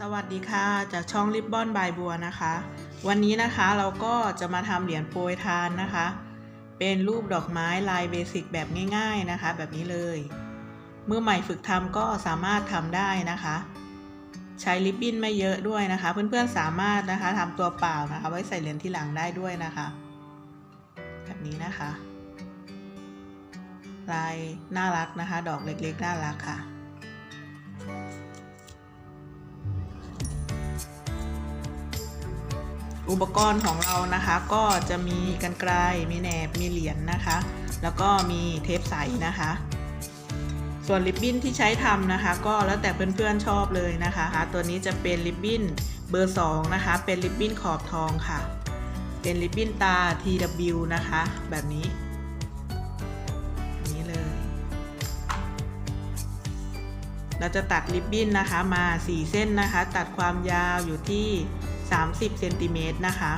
สวัสดีค่ะจากช่องริบบอนบายบัวนะคะ วันนี้นะคะเราก็จะมาทำเหรียญโปรยทานนะคะ เป็นรูปดอกไม้ลายเบสิกแบบง่ายๆนะคะ แบบนี้เลยเมื่อใหม่ฝึกทำก็สามารถทำได้นะคะ ใช้ริบบิ้นไม่เยอะด้วยนะคะ เพื่อนๆสามารถนะคะทำตัวเปล่านะคะ ไว้ใส่เหรียญที่หลังได้ด้วยนะคะ แบบนี้นะคะ ลายน่ารักนะคะ ดอกเล็กๆน่ารักค่ะ อุปกรณ์ของเรานะคะก็จะมีกันไกลมีแหนบ มีเหรียญนนะคะ แล้วก็มีเทปใสนะคะ ส่วนริบบิ้นที่ใช้ทำนะคะ ก็แล้วแต่เพื่อนๆชอบเลยนะคะ ตัวนี้จะเป็นริบบิ้นเบอร์ 2 นะคะ เป็นริบบิ้นขอบทองค่ะ เป็นริบบิ้นตา TW นะคะ แบบนี้นี้เลย เราจะตัดริบบิ้นนะคะมา 4 เส้นนะคะ ตัดความยาวอยู่ที่ 30เซนติเมตรนะคะ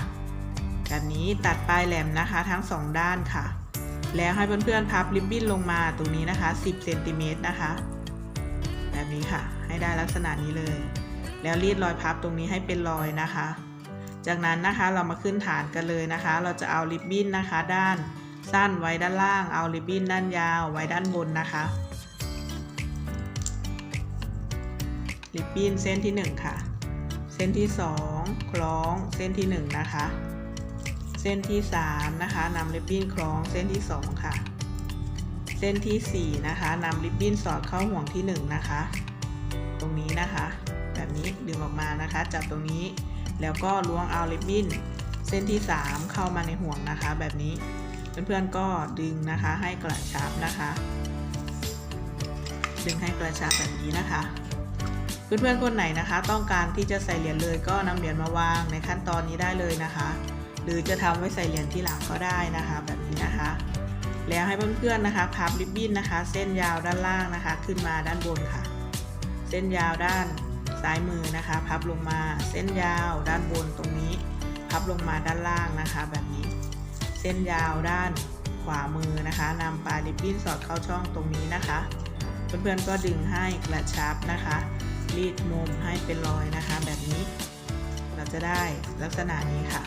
แบบนี้ตัดปลายแหลมนะคะทั้ง 2 ด้านค่ะ แล้วให้เพื่อนๆพับริบบิ้นลงมาตรงนี้นะคะ 10เซนติเมตรนะคะ แบบนี้ค่ะ ให้ได้ลักษณะนี้เลย แล้วรีดรอยพับตรงนี้ให้เป็นรอยนะคะ จากนั้นนะคะเรามาขึ้นฐานกันเลยนะคะ เราจะเอาริบบิ้นนะคะ ด้านสั้นไว้ด้านล่าง เอาริบบิ้นด้านยาวไว้ด้านบนนะคะริบบิ้นเส้นที่ 1 ค่ะ เส้นที่ 2 คล้องเส้นที่ 1 นะคะ เส้นที่ 3 นะคะนำริบบิ้นคล้องเส้นที่ 2 ค่ะ เส้นที่ 4 นะคะนำริบบิ้นสอดเข้าห่วงที่ 1 นะคะ ตรงนี้นะคะ แบบนี้ดึงออกมานะคะ จับตรงนี้แล้วก็ล้วงเอาริบบิ้นเส้นที่ 3 เข้ามาในห่วงนะคะ แบบนี้เพื่อนๆก็ดึงนะคะให้กระชับนะคะ ดึงให้กระชับแบบนี้นะคะ เพื่อนๆคนไหนนะคะ ต้องการที่จะใส่เหรียญเลยก็นำเหรียญมาวางในขั้นตอนนี้ได้เลยนะคะ หรือจะทำไว้ใส่เหรียญที่หลังก็ได้นะคะ แบบนี้นะคะ แล้วให้เพื่อนๆนะคะพับริบบิ้นนะคะ เส้นยาวด้านล่างนะคะ ขึ้นมาด้านบนค่ะ เส้นยาวด้านซ้ายมือนะคะ พับลงมาเส้นยาวด้านบนตรงนี้ พับลงมาด้านล่างนะคะ แบบนี้ เส้นยาวด้านขวามือนะคะนำปลายริบบิ้นสอดเข้าช่องตรงนี้นะคะ เพื่อนๆก็ดึงให้กระชับนะคะ รีดมุมให้เป็นรอยนะคะ แบบนี้เราจะได้ลักษณะนี้ค่ะ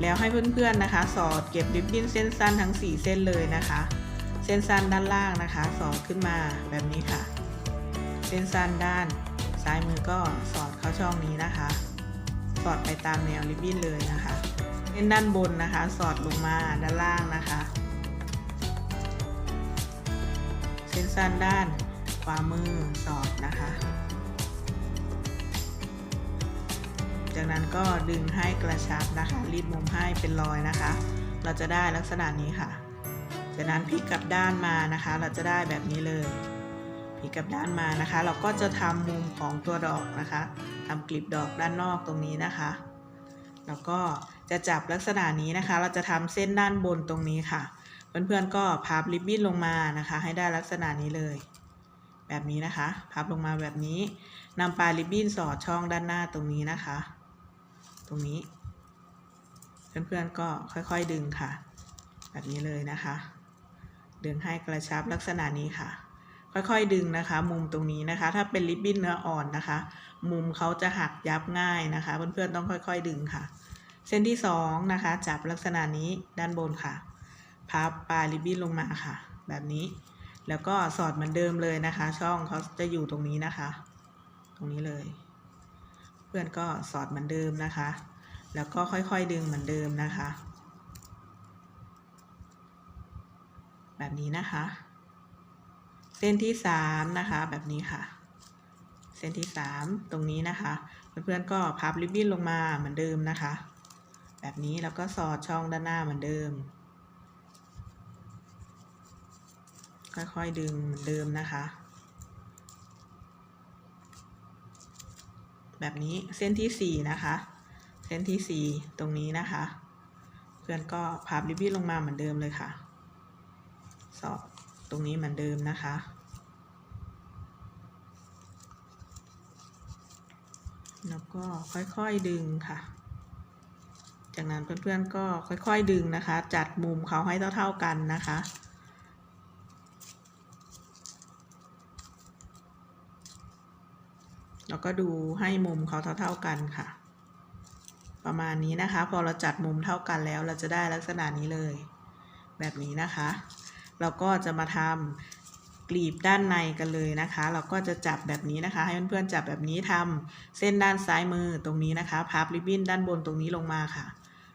แล้วให้เพื่อนๆนะคะ สอดเก็บริบบิ้นเส้นสั้นทั้ง 4 เส้นเลยนะคะ เส้นสั้นด้านล่างนะคะ สอดขึ้นมาแบบนี้ค่ะ เส้นสั้นด้านซ้ายมือก็สอดเข้าช่องนี้นะคะ สอดไปตามแนวริบบิ้นเลยนะคะเส้นด้านบนนะคะ สอดลงมาด้านล่างนะคะ เส้นสั้นด้านขวามือสอดนะคะ จากนั้นก็ดึงให้กระชับนะคะ รีดมุมให้เป็นรอยนะคะ เราจะได้ลักษณะนี้ค่ะ จากนั้นพลิกกลับด้านมานะคะ เราจะได้แบบนี้เลยพลิกกลับด้านมานะคะ เราก็จะทำมุมของตัวดอกนะคะทำกลีบดอกด้านนอกตรงนี้นะคะ แล้วก็จะจับลักษณะนี้นะคะ เราจะทำเส้นด้านบนตรงนี้ค่ะ เพื่อนๆก็พับริบบิ้นลงมานะคะ ให้ได้ลักษณะนี้เลยแบบนี้นะคะ พับลงมาแบบนี้นำปลายริบบิ้นสอดช่องด้านหน้าตรงนี้นะคะ ตรงนี้ เพื่อนๆก็ค่อยๆดึงค่ะ แบบนี้เลยนะคะ ดึงให้กระชับลักษณะนี้ค่ะ ค่อยๆดึงนะคะ มุมตรงนี้นะคะ ถ้าเป็นริบบิ้นเนื้ออ่อนนะคะ มุมเขาจะหักยับง่ายนะคะ เพื่อนๆต้องค่อย ๆ ดึงค่ะ เส้นที่สองนะคะ จับลักษณะนี้ด้านบนค่ะ พับปลายริบบิ้นลงมาค่ะ แบบนี้แล้วก็สอดเหมือนเดิมเลยนะคะ ช่องเขาจะอยู่ตรงนี้นะคะ ตรงนี้เลย เพื่อนก็สอดเหมือนเดิมนะคะ แล้วก็ค่อยๆดึงเหมือนเดิมนะคะ แบบนี้นะคะ เส้นที่สามนะคะแบบนี้ค่ะ เส้นที่สามตรงนี้นะคะ เพื่อนๆก็พับริบบิ้นลงมาเหมือนเดิมนะคะ แบบนี้แล้วก็สอดช่องด้านหน้าเหมือนเดิม ค่อยๆดึงเหมือนเดิมนะคะ แบบนี้เส้นที่สี่นะคะ เส้นที่สี่ตรงนี้นะคะ เพื่อนก็พับริบบิ้นลงมาเหมือนเดิมเลยค่ะ สอดตรงนี้เหมือนเดิมนะคะ แล้วก็ค่อยๆดึงค่ะ จากนั้นเพื่อนๆก็ค่อยๆดึงนะคะ จัดมุมเขาให้เท่าๆกันนะคะ แล้วก็ดูให้มุมเขาเท่า ๆกันค่ะ ประมาณนี้นะคะ พอเราจัดมุมเท่ากันแล้ว เราจะได้ลักษณะนี้เลย แบบนี้นะคะ เราก็จะมาทำกลีบด้านในกันเลยนะคะ เราก็จะจับแบบนี้นะคะ ให้เพื่อนๆจับแบบนี้ทำเส้นด้านซ้ายมือตรงนี้นะคะ พับริบบิ้นด้านบนตรงนี้ลงมาค่ะ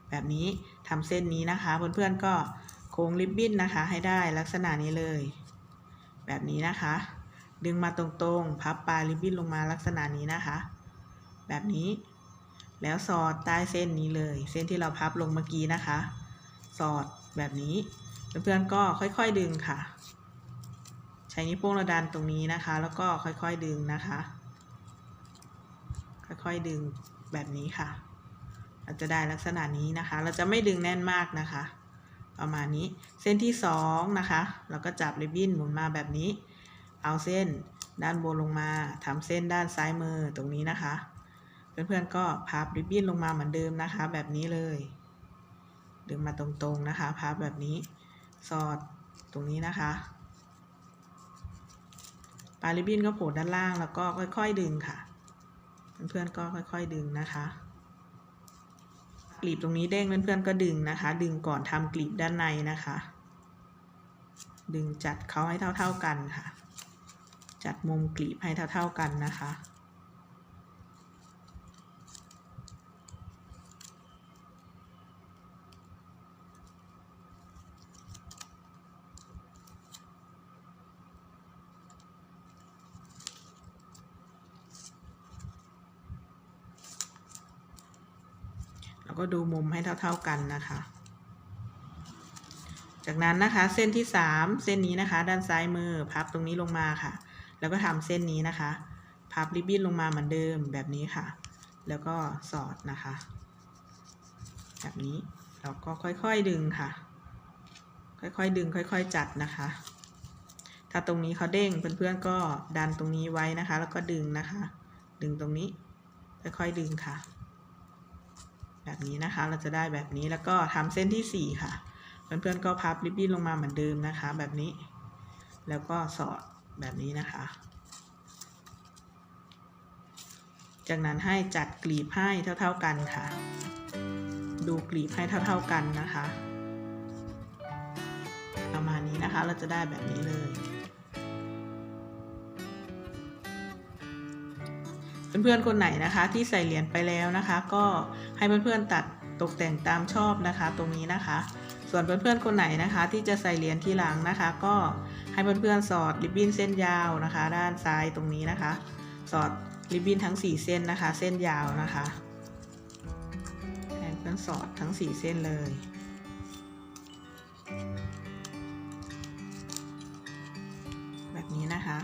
แบบนี้ทำเส้นนี้นะคะ เพื่อนๆก็โค้งริบบิ้นนะคะ ให้ได้ลักษณะนี้เลย แบบนี้นะคะ ดึงมาตรงๆ พับปลายริบบิ้นลงมาลักษณะนี้นะคะ แบบนี้ แล้วสอดใต้เส้นนี้เลย เส้นที่เราพับลงเมื่อกี้นะคะ สอดแบบนี้ เพื่อนๆก็ค่อยๆดึงค่ะ ใช้นิ้วโป้งเราดันตรงนี้นะคะ แล้วก็ค่อยๆดึงนะคะ ค่อยๆดึงแบบนี้ค่ะ เราจะได้ลักษณะนี้นะคะ เราจะไม่ดึงแน่นมากนะคะ ประมาณนี้ เส้นที่สองนะคะ เราก็จับริบบิ้นหมุนมาแบบนี้ เอาเส้นด้านบนลงมาทำเส้นด้านซ้ายมือตรงนี้นะคะ เพื่อนๆก็พับริบบิ้นลงมาเหมือนเดิมนะคะ แบบนี้เลยดึงมาตรงๆนะคะพับแบบนี้สอดตรงนี้นะคะปลายริบบิ้นก็โผล่ด้านล่างแล้วก็ค่อย ๆ ดึงค่ะ เพื่อนๆก็ค่อย ๆ ดึงนะคะกลีบตรงนี้เด้งเพื่อนๆก็ดึงนะคะ ดึงก่อนทำกลีบด้านในนะคะ ดึงจัดเขาให้เท่าๆกันค่ะ จัดมุมกลีบให้เท่า ๆกันนะคะ แล้วก็ดูมุมให้เท่า ๆกันนะคะจากนั้นนะคะเส้นที่ 3 เส้นนี้นะคะ ด้านซ้ายมือพับตรงนี้ลงมาค่ะ แล้วก็ทำเส้นนี้นะคะ พับริบบิ้นลงมาเหมือนเดิมแบบนี้ค่ะ แล้วก็สอดนะคะ แบบนี้เราก็ค่อยๆดึงค่ะ ค่อยๆดึง ค่อยๆจัดนะคะ ถ้าตรงนี้เขาเด้งเพื่อนๆก็ดันตรงนี้ไว้นะคะ แล้วก็ดึงนะคะ ดึงตรงนี้ ค่อยๆดึงค่ะ แบบนี้นะคะเราจะได้แบบนี้แล้วก็ทำเส้นที่ 4 ค่ะ เพื่อนๆก็พับริบบิ้นลงมาเหมือนเดิมนะคะ แบบนี้ แล้วก็สอด แบบนี้นะคะ จากนั้นให้จัดกลีบให้เท่า ๆกันค่ะ ดูกลีบให้เท่า ๆกันนะคะ ประมาณนี้นะคะเราจะได้แบบนี้เลยเพื่อนๆคนไหนนะคะที่ใส่เหรียญไปแล้วนะคะ ก็ให้เพื่อนๆตัดตกแต่งตามชอบนะคะ ตรงนี้นะคะ ส่วนเพื่อนๆคนไหนนะคะ ที่จะใส่เหรียญทีหลังนะคะ ก็ ให้เพื่อนๆสอดริบบิ้นเส้นยาวนะคะ ด้านซ้ายตรงนี้นะคะ สอดริบบิ้นทั้ง 4 เส้นนะคะ เส้นยาวนะคะให้เพื่อนสอดทั้ง 4 เส้นเลยแบบนี้นะคะ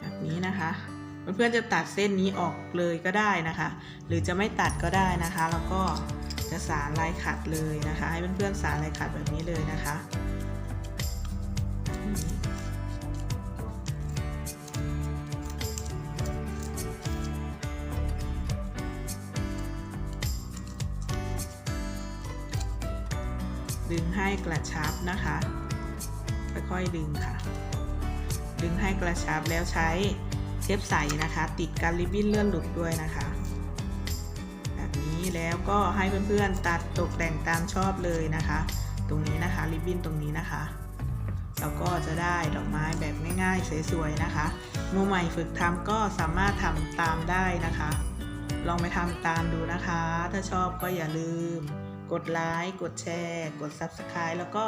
แบบนี้นะคะเพื่อนๆจะตัดเส้นนี้ออกเลยก็ได้นะคะ หรือจะไม่ตัดก็ได้นะคะ แล้วก็ จะสารลายขัดเลยนะคะ ให้เพื่อนๆสารลายขัดแบบนี้เลยนะคะดึงให้กระชับนะคะ ค่อยๆดึงค่ะ ดึงให้กระชับแล้วใช้เทปใสนะคะ ติดกันริบบิ้นเลื่อนหลุดด้วยนะคะ นี้แล้วก็ให้เพื่อนๆตัดตกแต่งตามชอบเลยนะคะ ตรงนี้นะคะริบบิ้นตรงนี้นะคะแล้วก็จะได้ดอกไม้แบบง่ายๆสวยๆนะคะมือใหม่ฝึกทำก็สามารถทำตามได้นะคะ ลองไปทำตามดูนะคะ ถ้าชอบก็อย่าลืม กดไลค์กดแชร์ กด Subscribe แล้วก็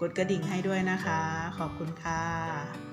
กดกระดิ่งให้ด้วยนะคะ ขอบคุณค่ะ